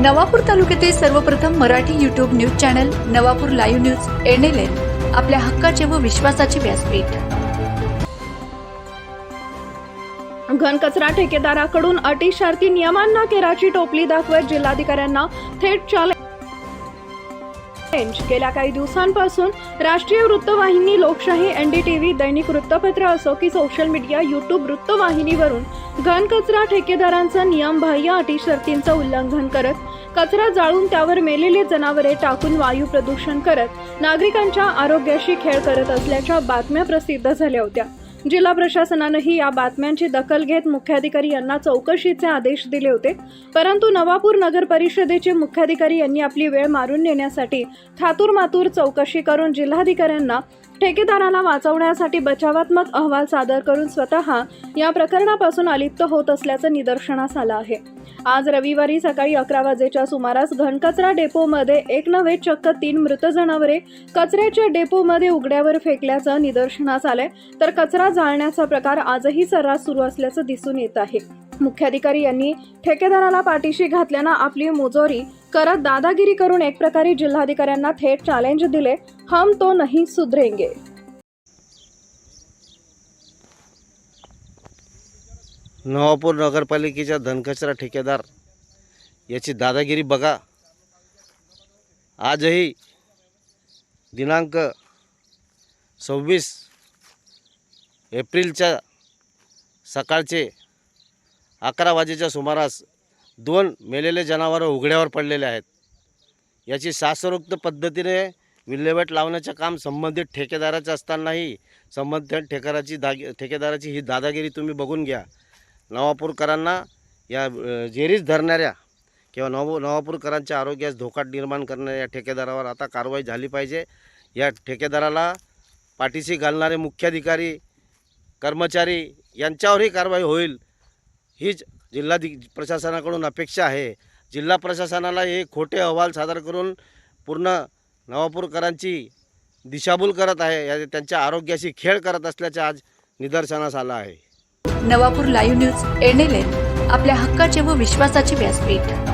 नवापूर तालुक्यातील सर्वप्रथम Marathi YouTube news channel Navapur live news NLN आपल्या हक्काचे व विश्वासाचे व्यासपीठ. घनकचरा ठेकेदाराकडून अटी शर्ती नियमांना केराची टोपली दाखवत जिल्हाधिकाऱ्यांना थेट चॅलेंज गेल्या काही दिवसांपासून राष्ट्रीय वृत्तवाहिनी लोकशाही एनडीटीव्ही दैनिक वृत्तपत्र असो की सोशल मीडिया युट्यूब वृत्तवाहिनीवरून घनकचरा ठेकेदारांचं नियमबाह्य अटी शर्तींचं उल्लंघन करत कचरा जाळून त्यावर मेलेले जनावरे टाकून वायू प्रदूषण करत नागरिकांच्या आरोग्याशी खेळ करत असल्याच्या बातम्या प्रसिद्ध झाल्या होत्या. जिल्हा प्रशासनानंही या बातम्यांची दखल घेत मुख्याधिकारी यांना चौकशीचे आदेश दिले होते. परंतु नवापूर नगर परिषदेचे मुख्याधिकारी यांनी आपली वेळ मारून नेण्यासाठी थातूर मातूर चौकशी करून जिल्हाधिकाऱ्यांना ठेकेदाराला वाचवण्यासाठी बचावात्मक अहवाल सादर करून स्वतः या प्रकरणापासून अलिप्त होत असल्याचं निदर्शनास आलं आहे. आज रविवारी सकाळी अकरा वाजेच्या सुमारास घनकचरा डेपोमध्ये एक नव्हे चक्क तीन मृत जनावरे कचऱ्याच्या डेपोमध्ये उघड्यावर फेकल्याचं निदर्शनास आलंय. तर कचरा जाळण्याचा प्रकार आजही सर्रास सुरू असल्याचं दिसून येत आहे. मुख्याधिकारी यांनी ठेकेदाराला पाठीशी घातल्यानं आपली मुजोरी करत दादागिरी करून एक प्रकारे जिल्हाधिकाऱ्यांना थेट चॅलेंज दिले. हम तो नहीं सुधरेंगे. नवापूर नगरपालिकेच्या धनकचरा ठेकेदार याची दादागिरी बघा. आजही दिनांक सव्वीस एप्रिलच्या सकाळचे अकरा वाजेच्या सुमारास दोन मेलेले जनावरं उघड्यावर पडलेले आहेत. याची शास्त्रोक्त पद्धतीने विल्हेवाट लावण्याचं काम संबंधित ठेकेदाराचं असतानाही संबंधित ठेकेदाराची दाग ठेकेदाराची ही दादागिरी तुम्ही बघून घ्या. नवापूरकरांना या जेरीस धरणाऱ्या किंवा नव नवापूरकरांच्या आरोग्यास धोका निर्माण करणाऱ्या या ठेकेदारावर आता कारवाई झाली पाहिजे. या ठेकेदाराला पाठीशी घालणारे मुख्याधिकारी कर्मचारी यांच्यावरही कारवाई होईल. हीच जिल्हाधि प्रशासनाकडून अपेक्षा आहे. जिल्हा प्रशासनाला हे खोटे अहवाल सादर करून पूर्ण नवापूरकरांची दिशाभूल करत आहे. या त्यांच्या आरोग्याशी खेळ करत असल्याचे आज निदर्शनास आलं आहे. नवापूर लाईव्ह न्यूज एनएलएन आपल्या हक्काचे व विश्वासाचे व्यासपीठ.